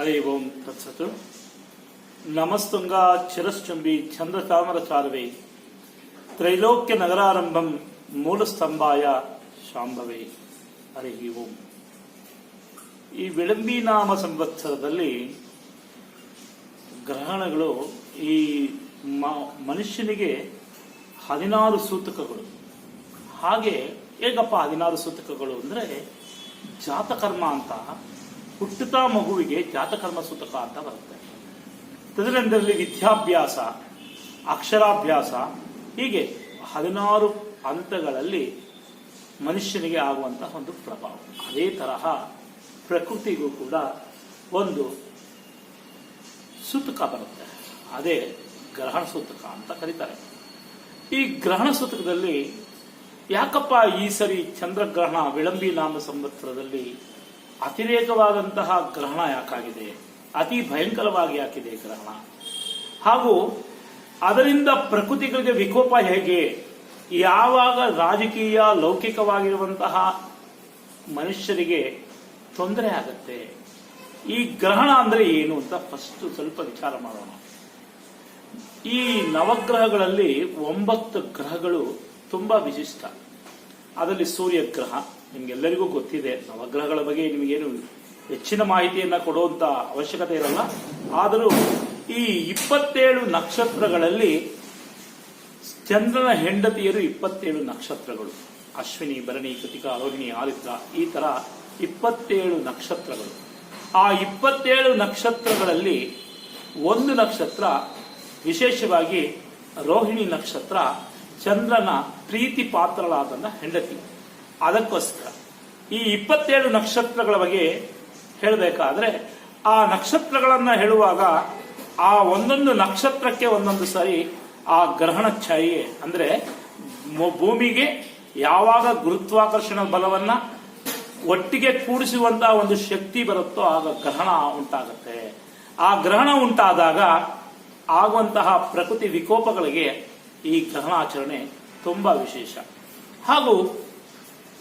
ಹರಿ ಓಂ ತತ್ಸತ್. ನಮಸ್ತುಂಗ ಚಿರಶ್ಚುಂಬಿ ಚಂದ್ರ ಚಾಮರಚಾರವೇ ತ್ರೈಲೋಕ್ಯ ನಗರಾರಂಭಂ ಮೂಲಸ್ತಂಭಾಯ ಶಾಂಭವೇ. ಹರಿ ಓಂ ಈ ವಿಳಂಬಿ ನಾಮ ಸಂವತ್ಸರದಲ್ಲಿ ಗ್ರಹಣಗಳು ಈ ಮನುಷ್ಯನಿಗೆ ಹದಿನಾರು ಸೂತಕಗಳು. ಹಾಗೆ ಹೇಗಪ್ಪ ಹದಿನಾರು ಸೂತಕಗಳು ಅಂದ್ರೆ ಜಾತಕರ್ಮ ಅಂತ. ಹುಟ್ಟುತ್ತಾ ಮಗುವಿಗೆ ಜಾತಕರ್ಮ ಸೂತಕ ಅಂತ ಬರುತ್ತೆ. ತದನಂತರದಲ್ಲಿ ವಿದ್ಯಾಭ್ಯಾಸ, ಅಕ್ಷರಾಭ್ಯಾಸ, ಹೀಗೆ ಹದಿನಾರು ಹಂತಗಳಲ್ಲಿ ಮನುಷ್ಯನಿಗೆ ಆಗುವಂತಹ ಒಂದು ಪ್ರಭಾವ. ಅದೇ ತರಹ ಪ್ರಕೃತಿಗೂ ಕೂಡ ಒಂದು ಸೂತಕ ಬರುತ್ತೆ. ಅದೇ ಗ್ರಹಣ ಸೂತಕ ಅಂತ ಕರೀತಾರೆ. ಈ ಗ್ರಹಣ ಸೂತಕದಲ್ಲಿ ಯಾಕಪ್ಪ ಈ ಸರಿ ಚಂದ್ರಗ್ರಹಣ ವಿಳಂಬಿ ನಾಮ ಸಂವತ್ಸರದಲ್ಲಿ ಅತಿರೇಕವಾದಂತಹ ಗ್ರಹಣ ಯಾಕಾಗಿದೆ? ಅತಿ ಭಯಂಕರವಾಗಿ ಯಾಕಿದೆ ಗ್ರಹಣ? ಹಾಗೂ ಅದರಿಂದ ಪ್ರಕೃತಿಗಳಿಗೆ ವಿಕೋಪ ಹೇಗೆ? ಯಾವಾಗ ರಾಜಕೀಯ ಲೌಕಿಕವಾಗಿರುವಂತಹ ಮನುಷ್ಯರಿಗೆ ತೊಂದರೆ ಆಗುತ್ತೆ? ಈ ಗ್ರಹಣ ಅಂದ್ರೆ ಏನು ಅಂತ ಫಸ್ಟ್ ಸ್ವಲ್ಪ ವಿಚಾರ ಮಾಡೋಣ. ಈ ನವಗ್ರಹಗಳಲ್ಲಿ ಒಂಬತ್ತು ಗ್ರಹಗಳು ತುಂಬಾ ವಿಶಿಷ್ಟ. ಅದರಲ್ಲಿ ಸೂರ್ಯ ಗ್ರಹ ನಿಮ್ಗೆಲ್ಲರಿಗೂ ಗೊತ್ತಿದೆ, ನವಗ್ರಹಗಳ ಬಗ್ಗೆ ನಿಮಗೇನು ಹೆಚ್ಚಿನ ಮಾಹಿತಿಯನ್ನ ಕೊಡುವಂತ ಅವಶ್ಯಕತೆ ಇರಲ್ಲ. ಆದರೂ ಈ ಇಪ್ಪತ್ತೇಳು ನಕ್ಷತ್ರಗಳಲ್ಲಿ ಚಂದ್ರನ ಹೆಂಡತಿಯರು ಇಪ್ಪತ್ತೇಳು ನಕ್ಷತ್ರಗಳು. ಅಶ್ವಿನಿ, ಭರಣಿ, ಕೃತಿಕಾ ರೋಹಿಣಿ ಆದಿತ್ಯ, ಈ ತರ ಇಪ್ಪತ್ತೇಳು ನಕ್ಷತ್ರಗಳು. ಆ ಇಪ್ಪತ್ತೇಳು ನಕ್ಷತ್ರಗಳಲ್ಲಿ ಒಂದು ನಕ್ಷತ್ರ, ವಿಶೇಷವಾಗಿ ರೋಹಿಣಿ ನಕ್ಷತ್ರ, ಚಂದ್ರನ ಪ್ರೀತಿ ಪಾತ್ರಳಾದ ಹೆಂಡತಿ. ಅದಕ್ಕೋಸ್ಕರ. ಈ ಇಪ್ಪತ್ತೇಳು ನಕ್ಷತ್ರಗಳ ಬಗ್ಗೆ ಹೇಳಬೇಕಾದ್ರೆ, ಆ ನಕ್ಷತ್ರಗಳನ್ನು ಹೇಳುವಾಗ ಆ ಒಂದೊಂದು ನಕ್ಷತ್ರಕ್ಕೆ ಒಂದೊಂದು ಸಾರಿ ಆ ಗ್ರಹಣ ಛಾಯೆ, ಅಂದ್ರೆ ಭೂಮಿಗೆ ಯಾವಾಗ ಗುರುತ್ವಾಕರ್ಷಣ ಬಲವನ್ನ ಒಟ್ಟಿಗೆ ಕೂಡಿಸುವಂತಹ ಒಂದು ಶಕ್ತಿ ಬರುತ್ತೋ ಆಗ ಗ್ರಹಣ ಉಂಟಾಗುತ್ತೆ. ಆ ಗ್ರಹಣ ಉಂಟಾದಾಗ ಆಗುವಂತಹ ಪ್ರಕೃತಿ ವಿಕೋಪಗಳಿಗೆ ಈ ಗ್ರಹಣಾಚರಣೆ ತುಂಬಾ ವಿಶೇಷ. ಹಾಗೂ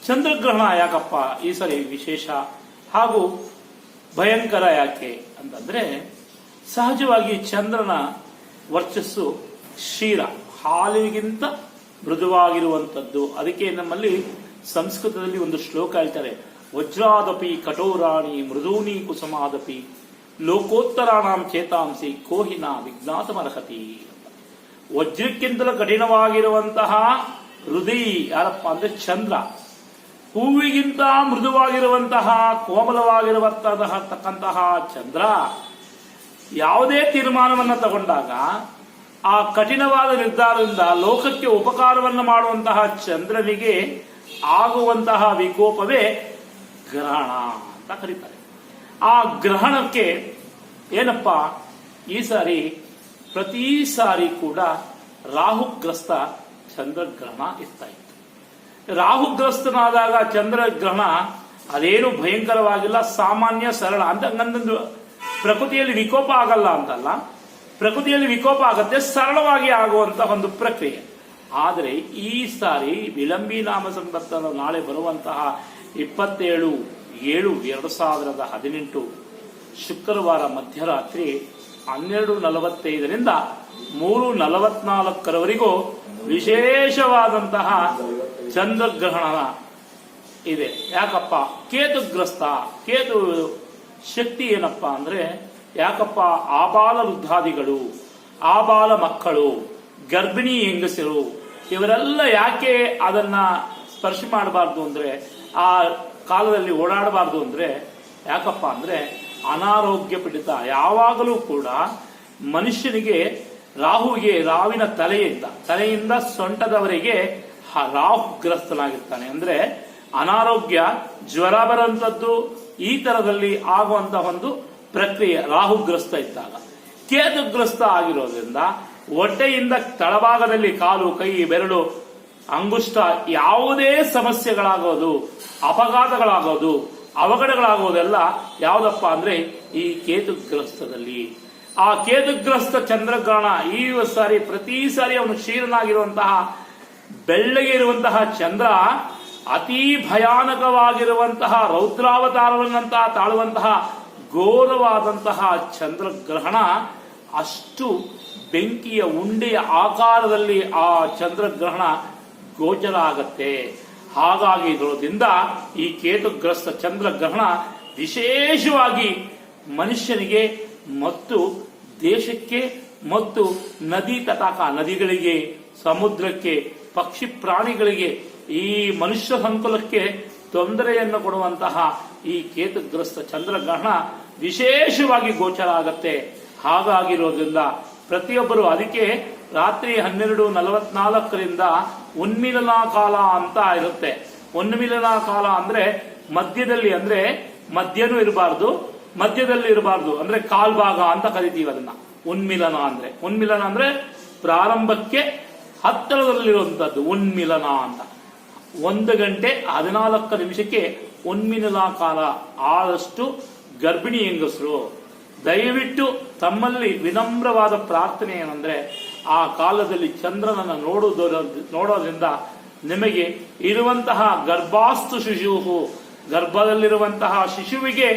ಚಂದ್ರಗ್ರಹಣ ಯಾಕಪ್ಪ? ಈ ಸರಿ ವಿಶೇಷ. ಹಾಗೂ ಭಯಂಕರ ಯಾಕೆ ಅಂತಂದ್ರೆ, ಸಹಜವಾಗಿ ಚಂದ್ರನ ವರ್ಚಸ್ಸು ಕ್ಷೀರ, ಹಾಲಿಗಿಂತ ಮೃದುವಾಗಿರುವಂಥದ್ದು. ಅದಕ್ಕೆ ನಮ್ಮಲ್ಲಿ ಸಂಸ್ಕೃತದಲ್ಲಿ ಒಂದು ಶ್ಲೋಕ ಹೇಳ್ತಾರೆ, ವಜ್ರಾದಪಿ ಕಠೋರಾಣಿ ಮೃದೂನಿ ಕುಸುಮಾದಪಿ ಲೋಕೋತ್ತರಾಣಾಂ ಚೇತಾಂಸಿ ಕೋಹಿನ ವಿಜ್ಞಾತಮರ್ಹತಿ. ವಜ್ರಕ್ಕಿಂತಲೂ ಕಠಿಣವಾಗಿರುವಂತಹ ಹೃದಯ ಯಾರಪ್ಪ ಅಂದ್ರೆ ಚಂದ್ರ. ಹೂವಿಗಿಂತ ಮೃದುವಾಗಿರುವಂತಹ ಕೋಮಲವಾಗಿರುವಂತಹ ಚಂದ್ರ ಯಾವುದೇ ತೀರ್ಮಾನವನ್ನು ತಗೊಂಡಾಗ, ಆ ಕಠಿಣವಾದ ನಿರ್ಧಾರದಿಂದ ಲೋಕಕ್ಕೆ ಉಪಕಾರವನ್ನು ಮಾಡುವಂತಹ ಚಂದ್ರನಿಗೆ ಆಗುವಂತಹ ವಿಕೋಪವೇ ಗ್ರಹಣ ಅಂತ ಕರೀತಾರೆ. ಆ ಗ್ರಹಣಕ್ಕೆ ಏನಪ್ಪ? ಈ ಸಾರಿ, ಪ್ರತಿ ಸಾರಿ ಕೂಡ ರಾಹುಗ್ರಸ್ತ ಚಂದ್ರಗ್ರಹಣ ಇರ್ತಾ ಇತ್ತು. ರಾಹುಗ್ರಸ್ತನಾದಾಗ ಚಂದ್ರಗ್ರಹಣ ಅದೇನು ಭಯಂಕರವಾಗಿಲ್ಲ, ಸಾಮಾನ್ಯ, ಸರಳ ಅಂತ ಹಂಗಂದು ಪ್ರಕೃತಿಯಲ್ಲಿ ವಿಕೋಪ ಆಗಲ್ಲ ಅಂತಲ್ಲ. ಪ್ರಕೃತಿಯಲ್ಲಿ ವಿಕೋಪ ಆಗತ್ತೆ ಸರಳವಾಗಿ ಆಗುವಂತ ಒಂದು ಪ್ರಕ್ರಿಯೆ. ಆದರೆ ಈ ಸಾರಿ ವಿಳಂಬಿ ನಾಮ ಸಂಬಂಧ ನಾಳೆ ಬರುವಂತಹ ಇಪ್ಪತ್ತೇಳು, ಏಳು, ಎರಡು ಸಾವಿರದ ಹದಿನೆಂಟು ಶುಕ್ರವಾರ ಮಧ್ಯರಾತ್ರಿ ಹನ್ನೆರಡು ನಲವತ್ತೈದರಿಂದ ಮೂರು ನಲವತ್ನಾಲ್ಕರವರೆಗೂ ವಿಶೇಷವಾದಂತಹ ಚಂದ್ರಗ್ರಹಣ ಇದೆ. ಯಾಕಪ್ಪ? ಕೇತುಗ್ರಸ್ತ. ಕೇತು ಶಕ್ತಿ ಏನಪ್ಪ ಅಂದ್ರೆ, ಯಾಕಪ್ಪ? ಆಬಾಲ ವೃದ್ಧಾದಿಗಳು, ಆಬಾಲ ಮಕ್ಕಳು, ಗರ್ಭಿಣಿ ಹೆಂಗಸರು ಇವರೆಲ್ಲ ಯಾಕೆ ಅದನ್ನ ಸ್ಪರ್ಶ ಮಾಡಬಾರ್ದು ಅಂದ್ರೆ, ಆ ಕಾಲದಲ್ಲಿ ಓಡಾಡಬಾರ್ದು ಅಂದ್ರೆ, ಯಾಕಪ್ಪ ಅಂದ್ರೆ, ಅನಾರೋಗ್ಯ ಪೀಡಿತ ಯಾವಾಗಲೂ ಕೂಡ ಮನುಷ್ಯನಿಗೆ ರಾಹುಗೆ, ರಾವಿನ ತಲೆಯಿಂದ ತಲೆಯಿಂದ ಸೊಂಟದವರೆಗೆ ರಾಹುಗ್ರಸ್ತನಾಗಿರ್ತಾನೆ ಅಂದ್ರೆ ಅನಾರೋಗ್ಯ, ಜ್ವರ ಬರುವಂತದ್ದು ಈ ತರದಲ್ಲಿ ಆಗುವಂತ ಒಂದು ಪ್ರಕ್ರಿಯೆ ರಾಹುಗ್ರಸ್ತ ಇದ್ದಾಗ. ಕೇತುಗ್ರಸ್ತ ಆಗಿರೋದ್ರಿಂದ ಹೊಟ್ಟೆಯಿಂದ ತಳಭಾಗದಲ್ಲಿ ಕಾಲು, ಕೈ, ಬೆರಳು, ಅಂಗುಷ್ಟ ಯಾವುದೇ ಸಮಸ್ಯೆಗಳಾಗೋದು, ಅಪಘಾತಗಳಾಗೋದು, ಅವಘಡಗಳಾಗೋದೆಲ್ಲ ಯಾವುದಪ್ಪ ಅಂದ್ರೆ ಈ ಕೇತುಗ್ರಸ್ತದಲ್ಲಿ ಆ ಕೇತುಗ್ರಸ್ತ ಚಂದ್ರಗ್ರಹಣ ಈ ಸಾರಿ ಪ್ರತಿ ಸಾರಿ ಅವನು ಕ್ಷೀರನಾಗಿರುವಂತಹ ಬೆಳ್ಳಗೆ ಇರುವಂತಹ ಚಂದ್ರ ಅತಿ ಭಯಾನಕವಾಗಿರುವಂತಹ ರೌದ್ರಾವತಾರವನ್ನಂತಹ ತಾಳುವಂತಹ ಘೋರವಾದಂತಹ ಚಂದ್ರಗ್ರಹಣ ಅಷ್ಟು ಬೆಂಕಿಯ ಉಂಡೆಯ ಆಕಾರದಲ್ಲಿ ಆ ಚಂದ್ರಗ್ರಹಣ ಗೋಚರ ಆಗತ್ತೆ. ಹಾಗಾಗಿ ಇದರಿಂದ ಈ ಕೇತುಗ್ರಸ್ತ ಚಂದ್ರಗ್ರಹಣ ವಿಶೇಷವಾಗಿ ಮನುಷ್ಯನಿಗೆ ಮತ್ತು ದೇಶಕ್ಕೆ ಮತ್ತು ನದಿ ತಟಾಕ ನದಿಗಳಿಗೆ ಸಮುದ್ರಕ್ಕೆ ಪಕ್ಷಿ ಪ್ರಾಣಿಗಳಿಗೆ ಈ ಮನುಷ್ಯ ಸಂಕುಲಕ್ಕೆ ತೊಂದರೆಯನ್ನು ಕೊಡುವಂತಹ ಈ ಕೇತುಗ್ರಸ್ತ ಚಂದ್ರಗ್ರಹಣ ವಿಶೇಷವಾಗಿ ಗೋಚರ ಆಗತ್ತೆ. ಹಾಗಾಗಿರೋದ್ರಿಂದ ಪ್ರತಿಯೊಬ್ಬರು ಅದಕ್ಕೆ ರಾತ್ರಿ ಹನ್ನೆರಡು ನಲವತ್ನಾಲ್ಕರಿಂದ ಉನ್ಮಿಲನ ಕಾಲ ಅಂತ ಇರುತ್ತೆ. ಉನ್ಮಿಲನಾ ಕಾಲ ಅಂದ್ರೆ ಮಧ್ಯದಲ್ಲಿ ಅಂದ್ರೆ ಮಧ್ಯನೂ ಇರಬಾರ್ದು, ಮಧ್ಯದಲ್ಲಿ ಇರಬಾರ್ದು ಅಂದ್ರೆ ಕಾಲ್ಭಾಗ ಅಂತ ಕರಿತೀವಿ ಅದನ್ನ. ಉನ್ಮಿಲನ ಅಂದ್ರೆ ಉನ್ಮಿಲನ ಅಂದ್ರೆ ಪ್ರಾರಂಭಕ್ಕೆ ಹತ್ತಿರದಲ್ಲಿರುವಂತದ್ದು ಉನ್ಮಿಲನ ಅಂತ. ಒಂದು ಗಂಟೆ ಹದಿನಾಲ್ಕು ನಿಮಿಷಕ್ಕೆ ಉನ್ಮಿಲನ ಕಾಲ ಆದಷ್ಟು ಗರ್ಭಿಣಿ ಹೆಂಗಸರು, ದಯವಿಟ್ಟು ತಮ್ಮಲ್ಲಿ ವಿನಮ್ರವಾದ ಪ್ರಾರ್ಥನೆ ಏನಂದ್ರೆ, ಆ ಕಾಲದಲ್ಲಿ ಚಂದ್ರನನ್ನು ನೋಡುವುದರ ನೋಡೋದ್ರಿಂದ ನಿಮಗೆ ಇರುವಂತಹ ಗರ್ಭಾಸ್ತು ಶಿಶುವು, ಗರ್ಭದಲ್ಲಿರುವಂತಹ ಶಿಶುವಿಗೆ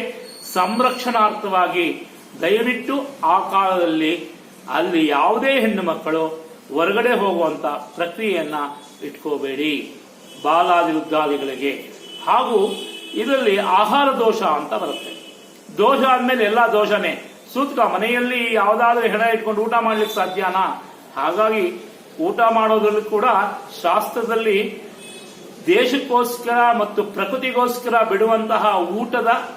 ಸಂರಕ್ಷಣಾರ್ಥವಾಗಿ ದಯವಿಟ್ಟು ಆ ಕಾಲದಲ್ಲಿ ಅಲ್ಲಿ ಯಾವುದೇ ಹೆಣ್ಣು ಮಕ್ಕಳು ಹೊರಗಡೆ ಹೋಗುವಂತ ಪ್ರಕ್ರಿಯೆಯನ್ನ ಇಟ್ಕೋಬೇಡಿ. ಬಾಲಾದಿ ಉದ್ದಾದಿಗಳಿಗೆ ಹಾಗೂ ಇದರಲ್ಲಿ ಆಹಾರ ದೋಷ ಅಂತ ಬರುತ್ತೆ. ದೋಷ ಅಂದಮೇಲೆ ಎಲ್ಲ ದೋಷನೇ. ಸೂತ್ರ ಮನೆಯಲ್ಲಿ ಯಾವ್ದಾದ್ರೂ ಹೆಣ ಇಟ್ಕೊಂಡು ಊಟ ಮಾಡ್ಲಿಕ್ಕೆ ಸಾಧ್ಯನಾ? ಹಾಗಾಗಿ ಊಟ ಮಾಡೋದ್ರಲ್ಲಿ ಕೂಡ ಶಾಸ್ತ್ರದಲ್ಲಿ ದೇಶಕ್ಕೋಸ್ಕರ ಮತ್ತು ಪ್ರಕೃತಿಗೋಸ್ಕರ ಬಿಡುವಂತಹ ಊಟದ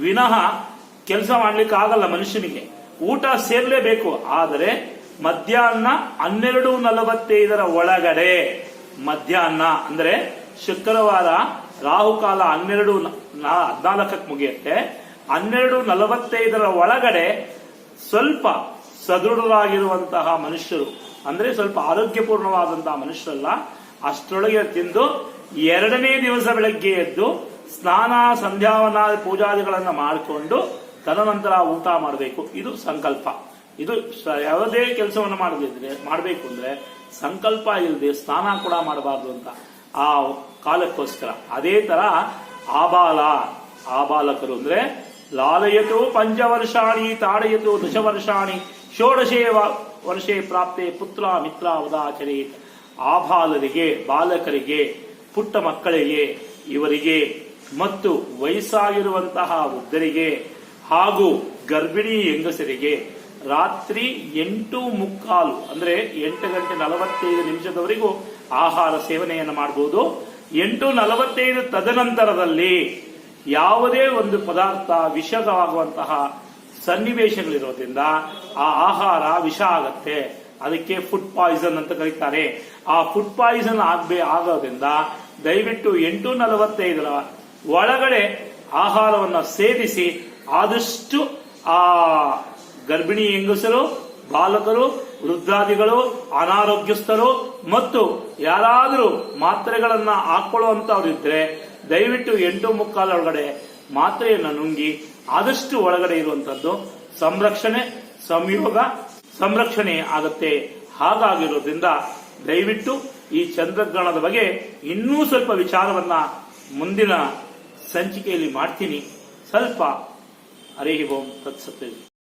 ವಿನಃ ಕೆಲಸ ಮಾಡ್ಲಿಕ್ಕೆ ಆಗಲ್ಲ ಮನುಷ್ಯನಿಗೆ. ಊಟ ಸೇರ್ಲೇಬೇಕು. ಆದರೆ ಮಧ್ಯಾಹ್ನ ಹನ್ನೆರಡು ನಲವತ್ತೈದರ ಒಳಗಡೆ. ಮಧ್ಯಾಹ್ನ ಅಂದ್ರೆ ಶುಕ್ರವಾರ ರಾಹುಕಾಲ ಹನ್ನೆರಡು ಹದಿನಾಲ್ಕಕ್ಕೆ ಮುಗಿಯುತ್ತೆ. ಹನ್ನೆರಡು ನಲವತ್ತೈದರ ಒಳಗಡೆ ಸ್ವಲ್ಪ ಸದೃಢರಾಗಿರುವಂತಹ ಮನುಷ್ಯರು, ಅಂದ್ರೆ ಸ್ವಲ್ಪ ಆರೋಗ್ಯಪೂರ್ಣವಾದಂತಹ ಮನುಷ್ಯರಲ್ಲ, ಅಷ್ಟರೊಳಗೆ ತಿಂದು ಎರಡನೇ ದಿವಸ ಬೆಳಗ್ಗೆ ಎದ್ದು ಸ್ನಾನ, ಸಂಧ್ಯಾವನ, ಪೂಜಾದಿಗಳನ್ನ ಮಾಡಿಕೊಂಡು ತದನಂತರ ಊಟ ಮಾಡಬೇಕು. ಇದು ಸಂಕಲ್ಪ. ಇದು ಯಾವುದೇ ಕೆಲಸವನ್ನು ಮಾಡದಿದ್ರೆ, ಮಾಡಬೇಕು ಅಂದ್ರೆ ಸಂಕಲ್ಪ ಇಲ್ಲದೆ ಸ್ನಾನ ಕೂಡ ಮಾಡಬಾರ್ದು ಅಂತ. ಆ ಕಾಲಕ್ಕೋಸ್ಕರ. ಅದೇ ತರ ಆಬಾಲ. ಆಬಾಲಕರು ಅಂದ್ರೆ ಲಾಲಯತು ಪಂಚವರ್ಷಾಣಿ, ತಾಡಯತು ದಶವರ್ಷಾಣಿ, ಷೋಡಶೇ ವರ್ಷೇ ಪ್ರಾಪ್ತೆ ಪುತ್ರ, ಮಿತ್ರ ಉದಾಚರಿ ಆಬಾಲರಿಗೆ, ಬಾಲಕರಿಗೆ, ಪುಟ್ಟ ಮಕ್ಕಳಿಗೆ, ಇವರಿಗೆ ಮತ್ತು ವಯಸ್ಸಾಗಿರುವಂತಹ ವೃದ್ಧರಿಗೆ ಹಾಗೂ ಗರ್ಭಿಣಿ ಹೆಂಗಸರಿಗೆ ರಾತ್ರಿ ಎಂಟು ಮುಕ್ಕಾಲು, ಅಂದ್ರೆ ಎಂಟು ಗಂಟೆ ನಲವತ್ತೈದು ನಿಮಿಷದವರೆಗೂ ಆಹಾರ ಸೇವನೆಯನ್ನು ಮಾಡಬಹುದು ಎಂಟು ನಲವತ್ತೈದು ತದನಂತರದಲ್ಲಿ ಯಾವುದೇ ಒಂದು ಪದಾರ್ಥ ವಿಷದವಾಗುವಂತಹ ಸನ್ನಿವೇಶಗಳಿರೋದ್ರಿಂದ ಆ ಆಹಾರ ವಿಷ ಆಗತ್ತೆ. ಅದಕ್ಕೆ ಫುಡ್ ಪಾಯ್ಸನ್ ಅಂತ ಕರೀತಾರೆ. ಆ ಫುಡ್ ಪಾಯ್ಸನ್ ಆಗ್ಬೇ ಆಗೋದ್ರಿಂದ ದಯವಿಟ್ಟು ಎಂಟು ನಲವತ್ತೈದರ ಒಳಗಡೆ ಆಹಾರವನ್ನು ಸೇವಿಸಿ, ಆದಷ್ಟು ಆ ಗರ್ಭಿಣಿ ಹೆಂಗಸರು, ಬಾಲಕರು, ವೃದ್ಧಾದಿಗಳು, ಅನಾರೋಗ್ಯಸ್ಥರು ಮತ್ತು ಯಾರಾದರೂ ಮಾತ್ರೆಗಳನ್ನ ಹಾಕೊಳ್ಳುವಂತವ್ರಿದ್ರೆ ದಯವಿಟ್ಟು ಎಂಟು ಮುಕ್ಕಾಲ ಒಳಗಡೆ ಮಾತ್ರೆಯನ್ನು ನುಂಗಿ ಆದಷ್ಟು ಒಳಗಡೆ ಇರುವಂತದ್ದು ಸಂರಕ್ಷಣೆ, ಸಂಯೋಗ, ಸಂರಕ್ಷಣೆ ಆಗುತ್ತೆ. ಹಾಗಾಗಿರೋದ್ರಿಂದ ದಯವಿಟ್ಟು ಈ ಚಂದ್ರಗ್ರಹಣದ ಬಗ್ಗೆ ಇನ್ನೂ ಸ್ವಲ್ಪ ವಿಚಾರವನ್ನ ಮುಂದಿನ ಸಂಚಿಕೆಯಲ್ಲಿ ಮಾಡ್ತೀನಿ. ಸ್ವಲ್ಪ ಹರಿಹಿ ಓಂ ತತ್ಸತ್.